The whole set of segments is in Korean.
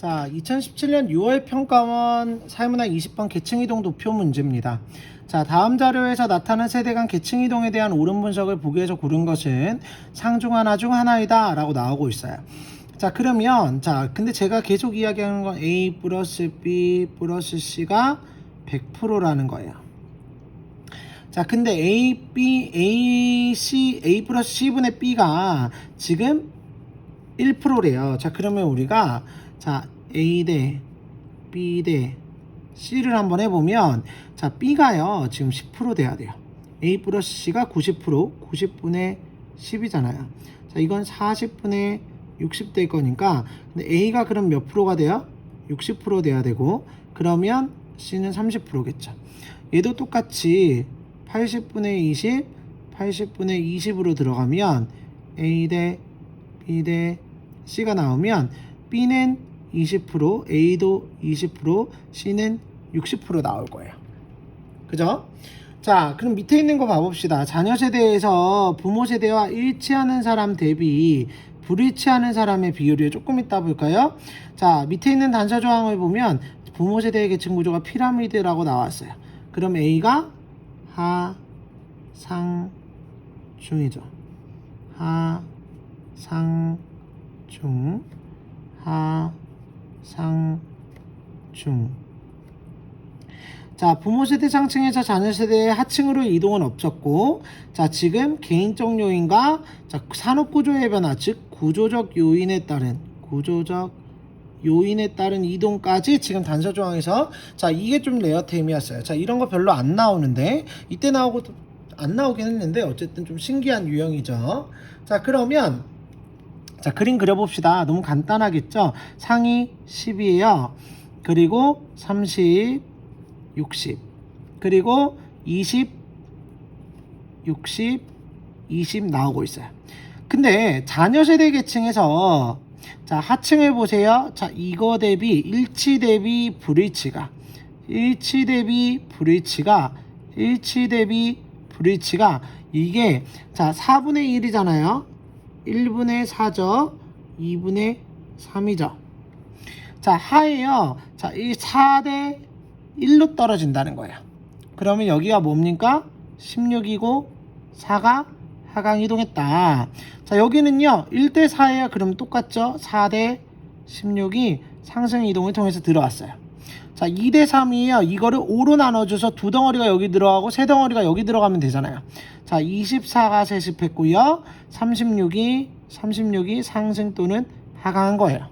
자, 2017년 6월 평가원 사회문화 20번 계층이동 도표 문제입니다. 자, 다음 자료에서 나타난 세대 간 계층이동에 대한 옳은 분석을 보기 위해서 고른 것은 상중 하나 중 하나이다 라고 나오고 있어요. 자, 그러면, 자, 근데 제가 계속 이야기하는 건 A 플러스 B 플러스 C가 100%라는 거예요. 자, 근데 A, B, A, C, A 플러스 C분의 B가 지금 1%래요. 자, 그러면 우리가 자, A 대 B 대 C를 한번 해보면 자, B가요. 지금 10% 돼야 돼요. A 플러스 C가 90%, 90분의 10이잖아요. 자, 이건 40분의 60 될 거니까 근데 A가 그럼 몇 프로가 돼요? 60% 돼야 되고 그러면 C는 30%겠죠. 얘도 똑같이 80분의 20, 80분의 20으로 들어가면 A 대 B 대 C가 나오면 B는 20%, A도 20%, C는 60% 나올 거예요. 그죠? 자, 그럼 밑에 있는 거 봐봅시다. 자녀 세대에서 부모 세대와 일치하는 사람 대비 불일치하는 사람의 비율을 조금 이따 볼까요? 자, 밑에 있는 단서 조항을 보면 부모 세대의 계층 구조가 피라미드라고 나왔어요. 그럼 A가 하, 상, 중이죠. 하, 상, 중, 하, 상, 중. 자, 부모 세대 상층에서 자녀 세대의 하층으로 이동은 없었고, 자, 지금 개인적 요인과 자, 산업 구조의 변화, 즉 구조적 요인에 따른 구조적 요인에 따른 이동까지 지금 단서 조항에서 자, 이게 좀 레어템이었어요. 자, 이런 거 별로 안 나오는데 이때 나오고 안 나오긴 했는데 어쨌든 좀 신기한 유형이죠. 자, 그러면 자, 그림 그려봅시다. 너무 간단하겠죠? 상이 10이에요. 그리고 30, 60. 그리고 20, 60, 20 나오고 있어요. 근데 자녀 세대 계층에서 자, 하층을 보세요. 자, 이거 대비 일치 대비 불일치가 일치 대비 불일치가 일치 대비 불일치가 이게 자, 4분의 1이잖아요. 1분의 4죠. 2분의 3이죠. 자, 하에요. 자, 이 4대 1로 떨어진다는 거예요. 그러면 여기가 뭡니까? 16이고 4가 하강 이동했다. 자, 여기는요. 1대 4예요. 그럼 똑같죠? 4대 16이 상승 이동을 통해서 들어왔어요. 자, 2대 3이에요. 이거를 5로 나눠줘서 두 덩어리가 여기 들어가고 세 덩어리가 여기 들어가면 되잖아요. 자, 24가 세습했고요. 36이 36이 상승 또는 하강한 거예요.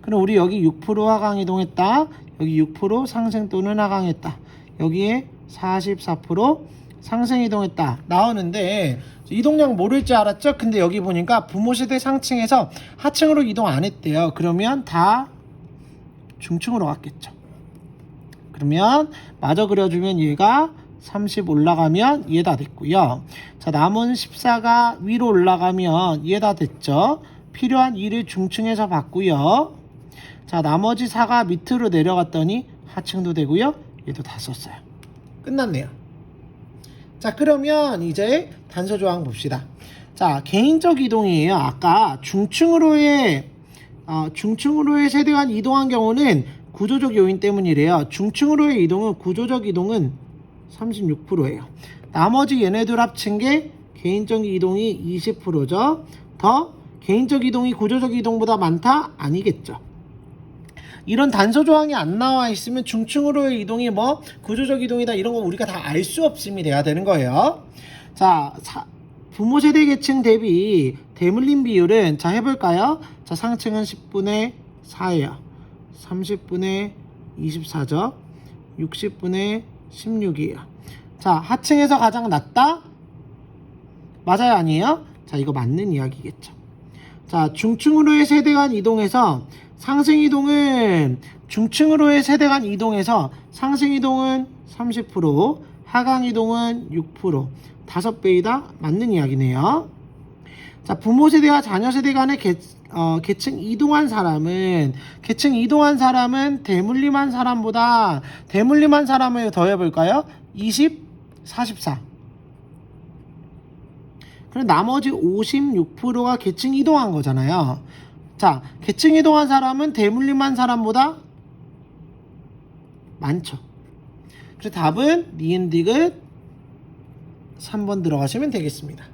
그럼 우리 여기 6% 하강 이동했다. 여기 6% 상승 또는 하강했다. 여기에 44% 상승 이동했다. 나오는데 이동량 모를 줄 알았죠? 근데 여기 보니까 부모 세대 상층에서 하층으로 이동 안 했대요. 그러면 다 중층으로 갔겠죠. 그러면 마저 그려주면 얘가 30 올라가면 얘 다 됐고요. 자 남은 14가 위로 올라가면 얘 다 됐죠. 필요한 2를 중층에서 받고요. 자 나머지 4가 밑으로 내려갔더니 하층도 되고요. 얘도 다 썼어요. 끝났네요. 자 그러면 이제 단서 조항 봅시다. 자 개인적 이동이에요. 아까 중층으로의 어, 중층으로의 세대 간 이동한 경우는 구조적 요인 때문이래요. 중층으로의 이동은 구조적 이동은 36%예요. 나머지 얘네들 합친 게 개인적 이동이 20%죠. 더 개인적 이동이 구조적 이동보다 많다? 아니겠죠. 이런 단서 조항이 안 나와 있으면 중층으로의 이동이 뭐 구조적 이동이다 이런 거 우리가 다 알 수 없음이 돼야 되는 거예요. 자, 사- 부모 세대 계층 대비 대물림 비율은 자 해볼까요? 자 상층은 10분의 4예요. 30분의 24죠. 60분의 16이에요. 자 하층에서 가장 낮다? 맞아요 아니에요? 자 이거 맞는 이야기겠죠. 자 중층으로의 세대 간 이동에서 상승 이동은 중층으로의 세대 간 이동에서 상승 이동은 30% 하강 이동은 6% 다섯 배이다 맞는 이야기네요. 자 부모 세대와 자녀 세대 간의 계, 어, 계층 이동한 사람은 계층 이동한 사람은 대물림한 사람보다 대물림한 사람을 더해 볼까요? 20, 44. 그럼 나머지 56%가 계층 이동한 거잖아요. 자, 계층 이동한 사람은 대물림한 사람보다 많죠. 그래서 답은 니은디귿 3번 들어가시면 되겠습니다.